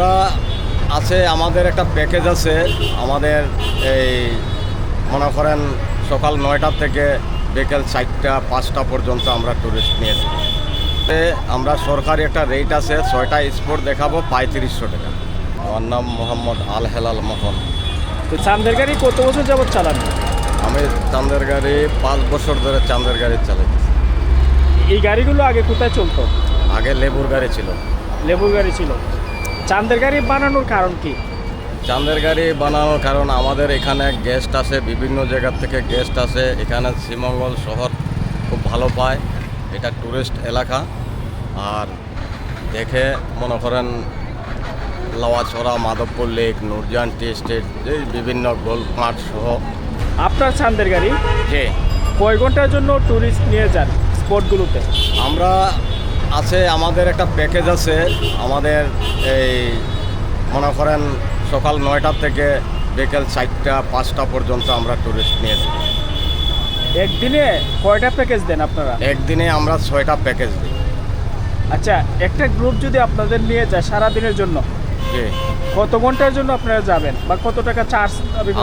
আমরা আছে আমাদের একটা প্যাকেজ আছে আমাদের এই মনে করেন সকাল নয়টা থেকে বিকেল চারটা পাঁচটা পর্যন্ত আমরা টুরিস্ট নিয়ে যাই। আমরা সরকারি একটা রেট আছে ছয়টা স্পট দেখাবো পঁয়ত্রিশশো টাকা। আমার নাম মোহাম্মদ আল হেলাল মোহন। তো চান্দের গাড়ি কত বছর যাবত চালান? আমি চান্দের গাড়ি পাঁচ বছর ধরে চান্দের গাড়ি চালাইছি এই গাড়িগুলো আগে কোথায় চলতো? আগে লেবুর গাড়ি ছিল। লেবুর গাড়ি ছিল। চান্দের গাড়ি বানানোর কারণ কি? চাঁদের গাড়ি বানানোর কারণ আমাদের এখানে গেস্ট আসে বিভিন্ন জায়গার থেকে গেস্ট আসে। এখানে শ্রীমঙ্গল শহর খুব ভালো পায় এটা টুরিস্ট এলাকা। আর দেখে মনে করেন Lawachara Madhabpur lake Nurjan tea estate এই বিভিন্ন গোল মাঠ সহ। আপনার চান্দের গাড়ি? যে কয় ঘণ্টার জন্য ট্যুরিস্ট নিয়ে যান স্পটগুলোতে আমরা আছে আমাদের একটা প্যাকেজ আছে। আমাদের এই মনে করেন সকাল নয়টা থেকে বিকেল চারটা পাঁচটা পর্যন্ত আমরা টুরিস্ট নিয়ে যাই। একদিনে কয়টা প্যাকেজ দেন আপনারা? একদিনে আমরা ছয়টা প্যাকেজ দিই। আচ্ছা একটা গ্রুপ যদি আপনাদের নিয়ে যায় সারা দিনের জন্য জি। কত ঘণ্টার জন্য আপনারা যাবেন? বা কত টাকা চার্জ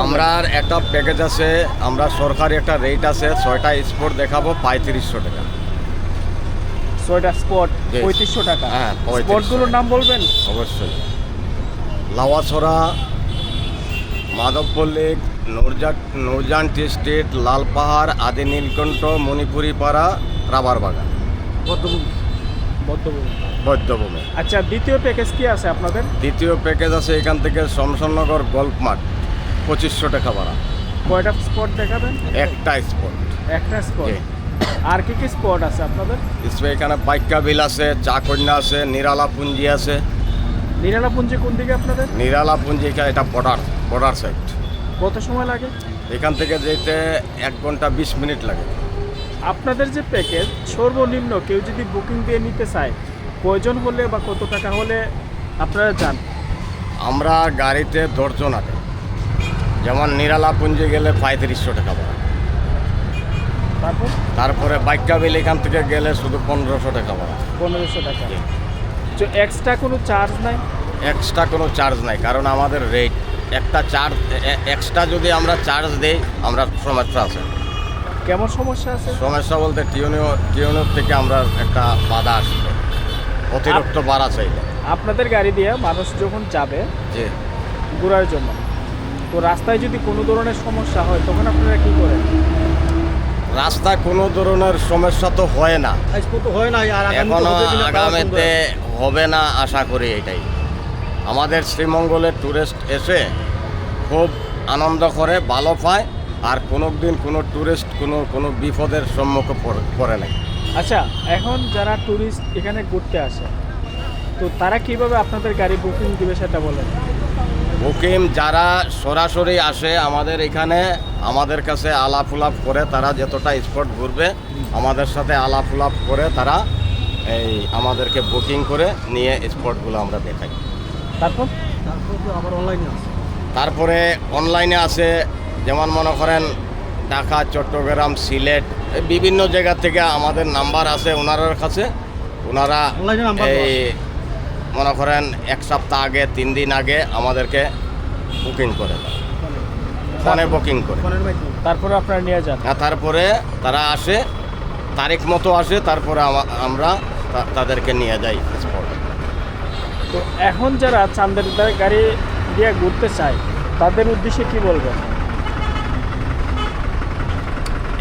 আমরা একটা প্যাকেজ আছে আমরা সরকারি একটা রেট আছে ছয়টা স্পোর্ট দেখাবো পঁয়ত্রিশশো টাকা। ছয়টা স্পট. পঁয়ত্রিশশো টাকা। হ্যাঁ, 3500 স্পটগুলোর নাম বলবেন? অবশ্যই। Lawachara Madhabpur lake Nourja Nurjan tea estate Lalpahar Adi Nilkantha Manipuri পাড়া রাবার বাগান। বদ্ধভূমি। আচ্ছা দ্বিতীয় প্যাকেজ কি আছে আপনাদের? দ্বিতীয় প্যাকেজ আছে এখান থেকে শমশননগর গল্ফ মাঠ পঁচিশশো টাকা ভাড়া। কয়টা স্পট দেখাবেন? একটা স্পট একটা স্পট। আর কি কি স্পট আছে আপনাদের? এখানে বাইকা বিল আছে চা কন্যা আছে নিরালা পুঞ্জি আছে। নিরালাপুঞ্জি কোন দিকে আপনাদের? নিরালা পুঞ্জি এটা বর্ডার বর্ডার সাইড কত সময় লাগে? এখান থেকে যেতে এক ঘণ্টা বিশ মিনিট লাগে। আপনাদের যে প্যাকেজ সর্বনিম্ন কেউ যদি বুকিং দিয়ে নিতে চায় প্রয়োজন হলে বা কত টাকা হলে আপনারা যান? আমরা গাড়িতে দশজন আটে যেমন নিরালা পুঞ্জি গেলে পঁয়ত্রিশশো টাকা ভাড়া তারপর? তারপরে বাইকা বিল এখান থেকে গেলে শুধু পনেরোশো টাকা ভাড়া। পনেরোশো টাকা। তো এক্সট্রা কোনো চার্জ নাই? এক্সট্রা কোনো চার্জ নাই কারণ আমাদের রেট একটা চার্জ এক্সট্রা যদি আমরা চার্জ দিই আমরা সমস্যা আছে। কেমন সমস্যা আছে? সমস্যা বলতে টিউনিও টিউনিওর থেকে আমরা একটা বাধা আসবে অতিরিক্ত বাড়া চাইলে আপনাদের গাড়ি দিয়ে মানুষ যখন যাবে যে ঘোরার জন্য তো রাস্তায় যদি কোনো ধরনের সমস্যা হয় তখন আপনারা কী করেন? রাস্তায় কোনো ধরনের সমস্যা তো হয় না। হয় না আর এখনও আগামীতে হবে না আশা করি এটাই। আমাদের শ্রীমঙ্গলের ট্যুরিস্ট এসে খুব আনন্দ করে ভালো পায় আর কোনো দিন কোনো ট্যুরিস্ট কোনো কোনো বিপদের সম্মুখে পড়ে- পড়ে নাই। আচ্ছা এখন যারা ট্যুরিস্ট এখানে ঘুরতে আসে তো তারা কীভাবে আপনাদের গাড়ি বুকিং দিবে সেটা বলেন। বুকিং যারা সরাসরি আসে আমাদের এখানে আমাদের কাছে আলাপ উলাপ করে তারা যতটা স্পট ঘুরবে আমাদের সাথে আলাপ উলাপ করে তারা এই আমাদেরকে বুকিং করে নিয়ে স্পটগুলো আমরা দেখাই। তারপর? আবার অনলাইনে আছে। তারপরে অনলাইনে আছে যেমন মনে করেন ঢাকা চট্টগ্রাম সিলেট বিভিন্ন জায়গা থেকে আমাদের নাম্বার আছে ওনার কাছে। ওনারা এই মনে করেন এক সপ্তাহ আগে তিন দিন আগে আমাদেরকে বুকিং করে দেয়। ফোনে বুকিং করে। তারপরে আপনারা নিয়ে যান। আর তারপরে তারা আসে তারিখ মতো আসে তারপরে আমরা তা- তাদেরকে নিয়ে যাই স্পটে তো এখন যারা চান্দের গাড়ি দিয়ে ঘুরতে চায় তাদের উদ্দেশ্যে কি বলবেন?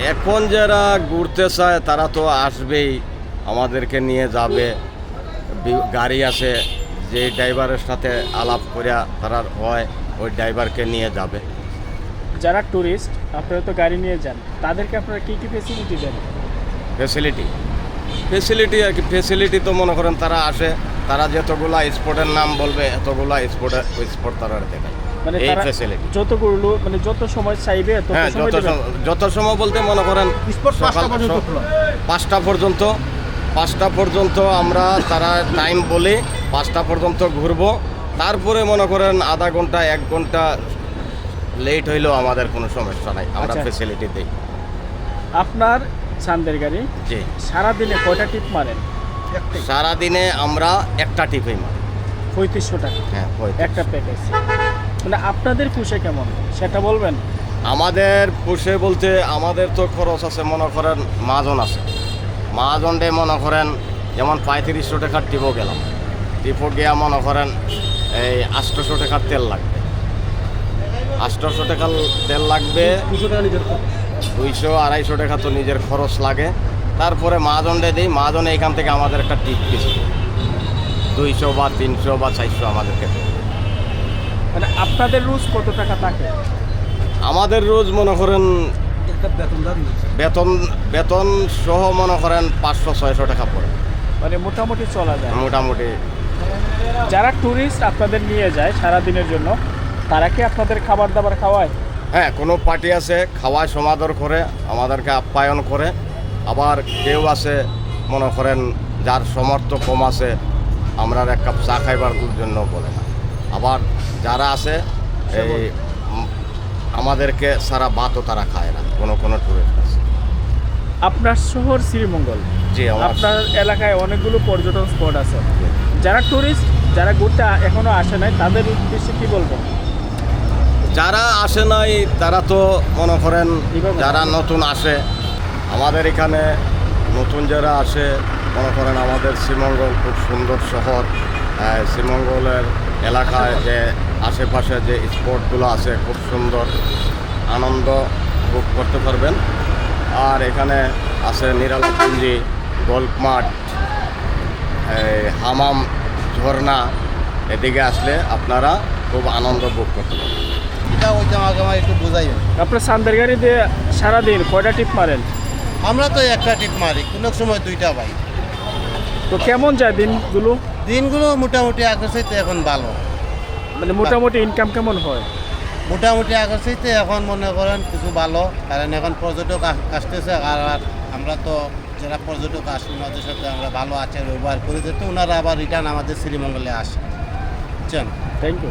এখন যারা ঘুরতে চায় তারা তো আসবেই আমাদেরকে নিয়ে যাবে। গাড়ি আছে যে ড্রাইভারের সাথে আলাপ করিয়া তারা হয় ওই ড্রাইভারকে নিয়ে যাবে। যারা ট্যুরিস্ট আপনারা তো গাড়ি নিয়ে যান তাদেরকে আপনারা কী কী ফেসিলিটি দেন? ফেসিলিটি ফেসিলিটি আর কি ফেসিলিটি তো মনে করেন তারা আসে তারা যতগুলা স্পটের নাম বলবে এতগুলা স্পটে ওই স্পট তারা দেখায়। মানে এই তারা ফেসিলিটি যতগুলো মানে যত সময় চাইবে তত হ্যাঁ সময় যত? সময় বলতে মনে করেন স্পট পাঁচটা পর্যন্ত পাঁচটা পর্যন্ত পাঁচটা পর্যন্ত আমরা তারা টাইম বলি পাঁচটা পর্যন্ত ঘুরবো। তারপরে মনে করেন আধা ঘণ্টা এক ঘণ্টা লেট হইলেও আমাদের কোনো সমস্যা নাই আমরা আচ্ছা। ফেসিলিটি দিই। আপনার চান্দের গাড়ি? জি। সারাদিনে কয়টা টিপ মারেন? সারাদিনে আমরা একটা টিপেই মারি। পঁয়ত্রিশশো টাকা। হ্যাঁ। একটা প্যাকেজ মানে আপনাদের পুষে কেমন? সেটা বলবেন? আমাদের পুষে বলতে আমাদের তো খরচ আছে মনে করেন মাজন আছে। মাজনডে মনে করেন যেমন পঁয়ত্রিশশো টাকার টিপো গেলাম। টিপো গিয়া মনে করেন এই আটশোশো টাকার তেল লাগবে। আটশোশো টাকার তেল লাগবে। টাকা দুইশো আড়াইশো টাকা তো নিজের খরচ লাগে। তারপরে মাজনডে দিই। মাজনে এখান থেকে আমাদের একটা টিপ কিছু দুইশো বা তিনশো বা চারশো আমাদেরকে। মানে আপনাদের রোজ কত টাকা থাকে? আমাদের রোজ মনে করেন। বেতন বেতন সহ মনে করেন পাঁচশো ছয়শো টাকা পড়ে। মানে মোটামুটি চলা যায়। মোটামুটি। যারা ট্যুরিস্ট আপনাদের নিয়ে যায় সারা দিনের জন্য তারা কি আপনাদের খাবার দাবার খাওয়ায়? হ্যাঁ কোনো পার্টি আছে খাওয়ায় সমাদর করে আমাদেরকে আপ্যায়ন করে। আবার কেউ আছে মনে করেন যার সমর্থ কম আছে আমরা এক কাপ চা খাইবার জন্য বলে না। আবার যারা আছে এই আমাদেরকে সারা ভাতও তারা খায় না কোনো কোনো টুরিস্ট আছে। আপনার শহর শ্রীমঙ্গল। জি আপনার এলাকায় অনেকগুলো পর্যটন স্পট আছে। যারা ট্যুরিস্ট যারা ঘুরতে আ- এখনও আসে নাই তাদের উদ্দেশ্যে কি বলবেন যারা আসে নাই তারা তো মনে করেন? যারা নতুন আসে আমাদের এখানে নতুন যারা আসে মনে করেন আমাদের শ্রীমঙ্গল খুব সুন্দর শহর। আহ, শ্রীমঙ্গলের এলাকায় যে আশেপাশে যে স্পটগুলো আছে খুব সুন্দর আনন্দ ভোগ করতে পারবেন। আর এখানে আছে নিরালাপুঞ্জি গল্ফ মাঠ হামাম ঝর্ণা এদিকে আসলে আপনারা খুব আনন্দ ভোগ করতে পারবেন। এটা ওইটা আমাকে আমার একটু বোঝাইবেন। আপনার সান্দের গাড়ি দিয়ে সারাদিন কয়টা টিপ মারেন? আমরা তো একটা টিপ মারি কোনো সময় দুইটা পাই তো কেমন যায় দিনগুলো? দিনগুলো মোটামুটি আগের এখন ভালো। মানে মোটামুটি ইনকাম কেমন হয়? মোটামুটি আগের এখন মনে করেন কিছু ভালো কারণ এখন পর্যটক আসতেছে আর আমরা তো যারা পর্যটক আসে ওনাদের সাথে আমরা ভালো আচার ব্যবহার করে যেতে ওনারা আবার রিটার্ন আমাদের শ্রীমঙ্গলে আসে। বুঝছেন? Thank you